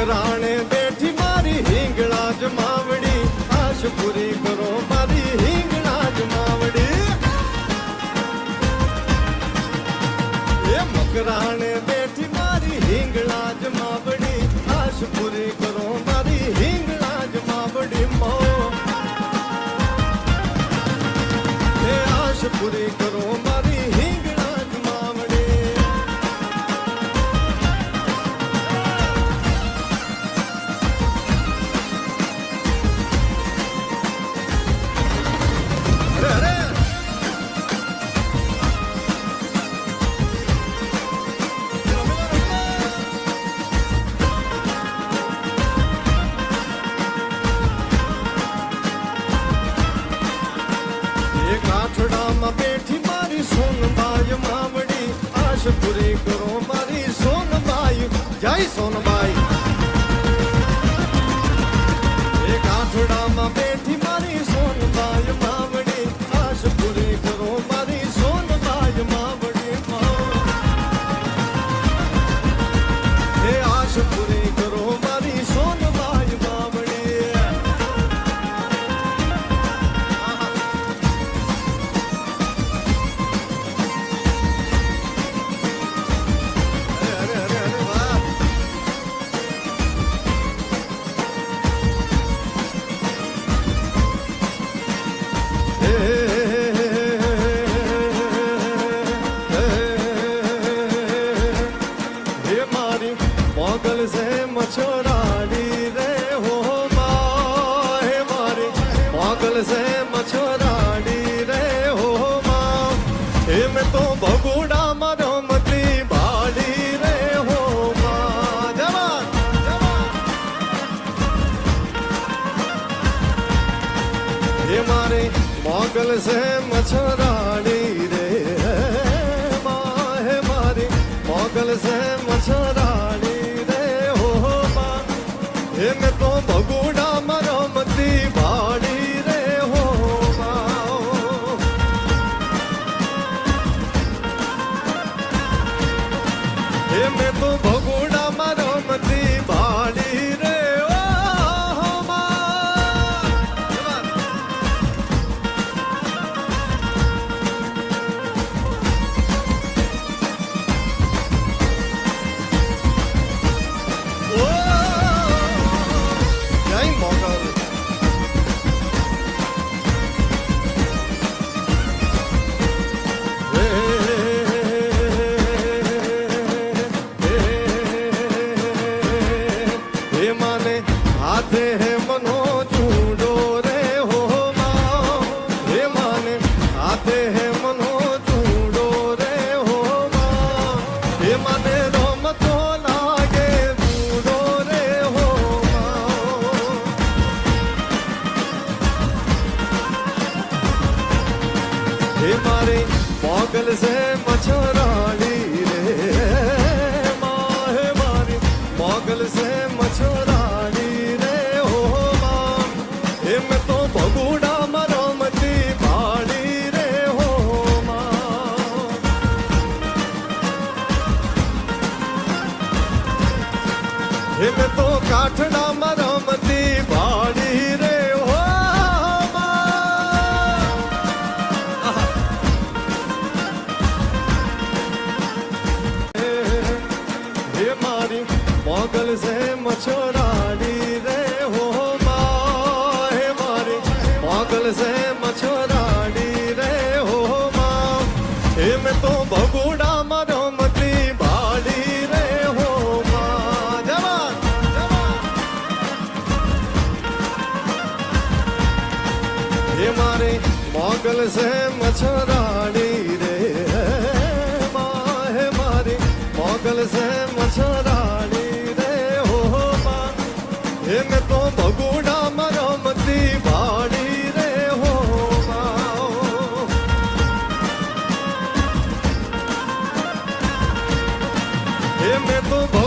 મકરાણે બેઠી મારી હિંગળા જ માવડી આશ પૂરી કરો મારી હિંગળા જ માવડી એ મકરાણે બેઠી મારી હિંગળા જ માવડી આશ પૂરી કરો મારી હિંગળા જ માવડી મો આશ પૂરી કરો પૂરી કરો મારી સોનબાઈ. જય સોનબાઈ. મોગલ સે મછરાણી રે હે મારી મોગલ સે મછરાણી રે હો મા હે તો ભગુડા મરમતી મતી ભાડી રે મોગલ સે મોગલ સે મછોરાડી રે હો મા હે મારી મોગલ સે મછોરાડી રે હો મા હે મેં તો ભગુડા મારો મતી ભાડી રે હો મા જવાન જવાન હે મારે મોગલ સે મછરાડી Me tu